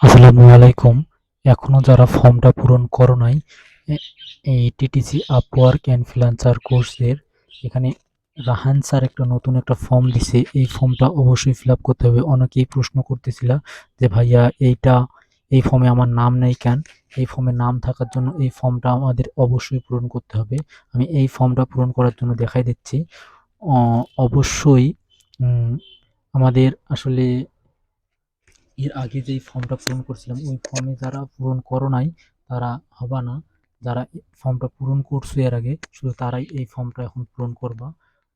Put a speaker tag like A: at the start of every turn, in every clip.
A: আসসালামু আলাইকুম। এখনও যারা ফর্মটা পূরণ করো নাই এই টিটিসি আপওয়ার্ক অ্যান্ড ফ্রিল্যান্সার কোর্সের এখানে রাহান স্যার একটা নতুন একটা ফর্ম দিছে। এই ফর্মটা অবশ্যই ফিল করতে হবে। অনেকেই প্রশ্ন করতেছিল যে, ভাইয়া, এইটা, এই ফর্মে আমার নাম নেই কেন? এই ফর্মে নাম থাকার জন্য এই ফর্মটা আমাদের অবশ্যই পূরণ করতে হবে। আমি এই ফর্মটা পূরণ করার জন্য দেখাই দিচ্ছি। অবশ্যই আমাদের আসলে এর আগে যেই ফর্মটা পূরণ করছিলাম, ওই ফর্মে যারা পূরণ করো নাই, তারা হবা না। যারা ফর্মটা পূরণ করছ এর আগে, শুধু তারাই এই ফর্মটা এখন পূরণ করবা।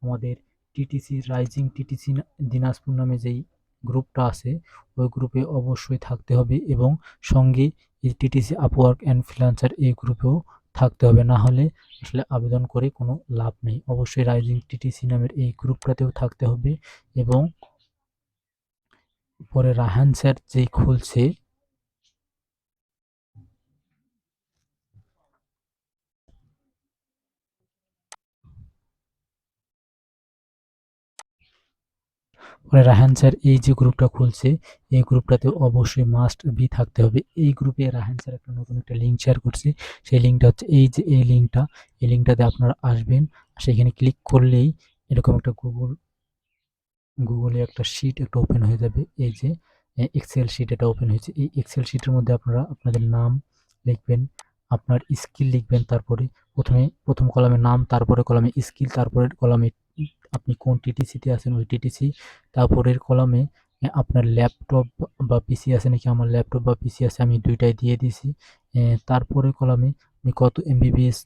A: আমাদের টিটিসি রাইজিং টিটিসি দিনাজপুর নামে যেই গ্রুপটা আছে, ওই গ্রুপে অবশ্যই থাকতে হবে এবং সঙ্গে এই টিটিসি আপওয়ার্ক অ্যান্ড ফ্রিল্যান্সার এই গ্রুপেও থাকতে হবে। না হলে আসলে আবেদন করে কোনো লাভ নেই। অবশ্যই রাইজিং টিটিসি নামের এই গ্রুপটাতেও থাকতে হবে এবং পরে রাহান স্যার যেই খুলছে পরে রাহান স্যার এই যে গ্রুপটা খুলছে, এই গ্রুপটাতে অবশ্যই মাস্ট বি থাকতে হবে। এই গ্রুপে রাহান স্যার একটা নতুন একটা লিঙ্ক শেয়ার করছে। সেই লিঙ্কটা হচ্ছে এই যে, এই লিঙ্কটা এই লিঙ্কটাতে আপনারা আসবেন, সেখানে ক্লিক করলেই এরকম একটা গুগল গুগলে একটা শিট একটা ওপেন হয়ে যাবে। এই যে এক্সেল শিট এটা ওপেন হয়েছে। এই এক্সেল শিটের মধ্যে আপনারা আপনাদের নাম লিখবেন, আপনার স্কিল লিখবেন, তারপরে প্রথমে, প্রথম কলামে নাম, তারপরে কলামে স্কিল তারপরের কলামে আপনি কোন টিটিসিতে আছেন ওই টিটিসি তারপরের কলামে আপনার ল্যাপটপ বা পিসি আছে নাকি? আমার ল্যাপটপ বা পিসি আছে, আমি দুইটাই দিয়ে দিছি তারপরে কলামে আপনি কত এমবিবিএস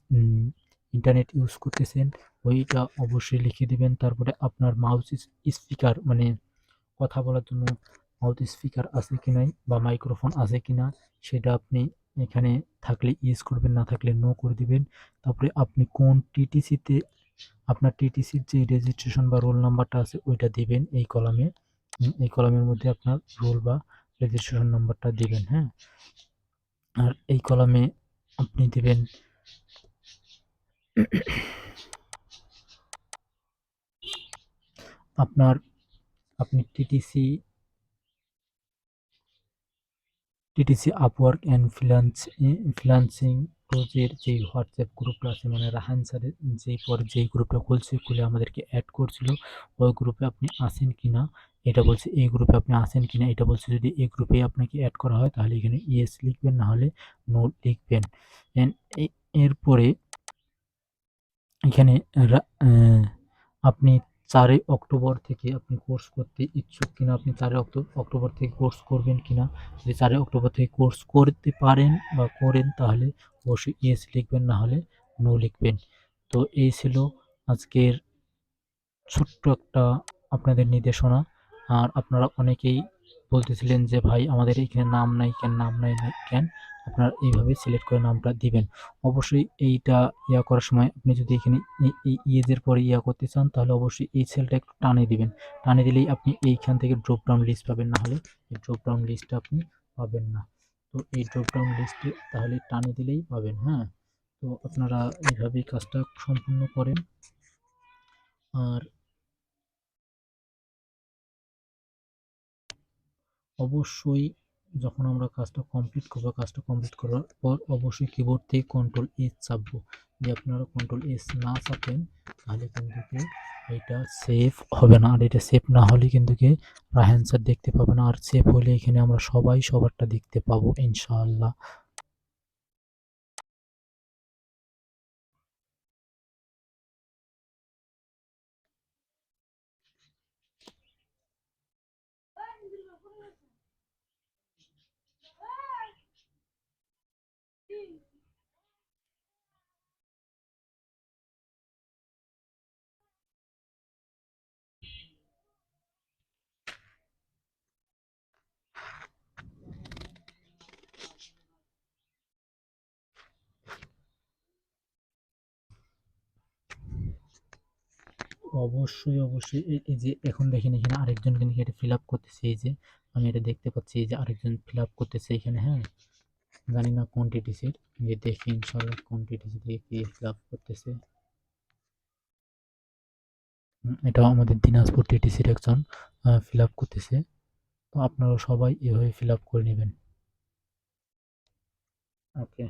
A: ইন্টারনেট ইউজ করতেছেন ওইটা অবশ্যই লিখে দিবেন। তারপরে আপনার মাউস স্পিকার মানে কথা বলার জন্য মাউথ স্পিকার আছে কি নাই বা মাইক্রোফোন আছে কি না, সেটা আপনি এখানে থাকলে ইউজ করবেন, না থাকলে নো করে দিবেন। তারপরে আপনি কোন টিটিসিতে আপনার টিটিসির যে রেজিস্ট্রেশন বা রোল নাম্বারটা আছে, ওইটা দিবেন এই কলামে। এই কলামের মধ্যে আপনার রোল বা রেজিস্ট্রেশন নাম্বারটা দিবেন হ্যাঁ। আর এই কলামে আপনি দিবেন আপনার, আপনি TTC TTC Upwork and freelance freelancing প্রোজের যেই হোয়াটসঅ্যাপ গ্রুপটা আছে মানে রাহান স্যারের যেই পরে যেই গ্রুপটা খুলছে, খুলে আমাদেরকে অ্যাড করছিল, ওই গ্রুপে আপনি আসেন কি না এটা বলছে এই গ্রুপে আপনি আসেন কি না এটা বলছে যদি এই গ্রুপে আপনাকে অ্যাড করা হয়, তাহলে এখানে ইয়েস লিখবেন, না হলে নো লিখবেন। এরপরে এখানে আপনি চারই অক্টোবর থেকে আপনি কোর্স করতে ইচ্ছুক কিনা, আপনি চারই অক্টোবর থেকে কোর্স করবেন কিনা, যদি চারই অক্টোবর থেকে কোর্স করতে পারেন বা করেন, তাহলে অবশ্যই ইয়েস লিখবেন, না হলে নো লিখবেন। তো এই ছিল আজকের ছোট্ট একটা আপনাদের নির্দেশনা। আর আপনারা অনেকেই বলতেছিলেন যে, ভাই, আমাদের এখানে নাম নাই কেন? নাম নাই কেন? আপনারা এইভাবে সিলেক্ট করে নামটা দিবেন। অবশ্যই এইটা ইয়া করার সময় আপনি যদি এখানে এই ইয়েজের পরে ইয়া করতে চান, তাহলে অবশ্যই এই সেলটা একটু টানে দিবেন। টানে দিলেই আপনি এইখান থেকে ড্রপ ডাউন লিস্ট পাবেন, না হলে এই ড্রপ ডাউন লিস্টটা আপনি পাবেন না। তো এই ড্রপ ডাউন লিস্টে তাহলে টানে দিলেই পাবেন হ্যাঁ? তো আপনারা এইভাবেই কাজটা সম্পূর্ণ করেন। আর অবশ্যই যখন আমরা কাজটা কমপ্লিট করব, কাজটা কমপ্লিট করার পর অবশ্যই কিবোর্ড থেকে কন্ট্রোল এস চাপবো। যে আপনারা কন্ট্রোল এস না চাপেন, তাহলে কিন্তু এটা সেফ হবে না। আর এটা সেফ না হলে কিন্তু কি রাহেন্সার দেখতে পাবে না আর সেফ হলে এখানে আমরা সবাই সবারটা দেখতে পাবো, ইনশাআল্লাহ। অবশ্যই অবশ্যই। এই যে এখন দেখেন এখানে আরেকজন কিন্তু এটা ফিল আপ করতেছে, এই যে আমি এটা দেখতে পাচ্ছি, এই যে আরেকজন ফিল আপ করতেছে এখানে হ্যাঁ? জানি না কোন টিটিসির যে দেখি ইনশাল্লাহ কোন টিটিসি থেকে কি ফিল আপ করতেছে। এটা আমাদের দিনাজপুর টিটিসির একজন ফিল আপ করতেছে। তো আপনারা সবাই এভাবে ফিল আপ করে নেবেন। ওকে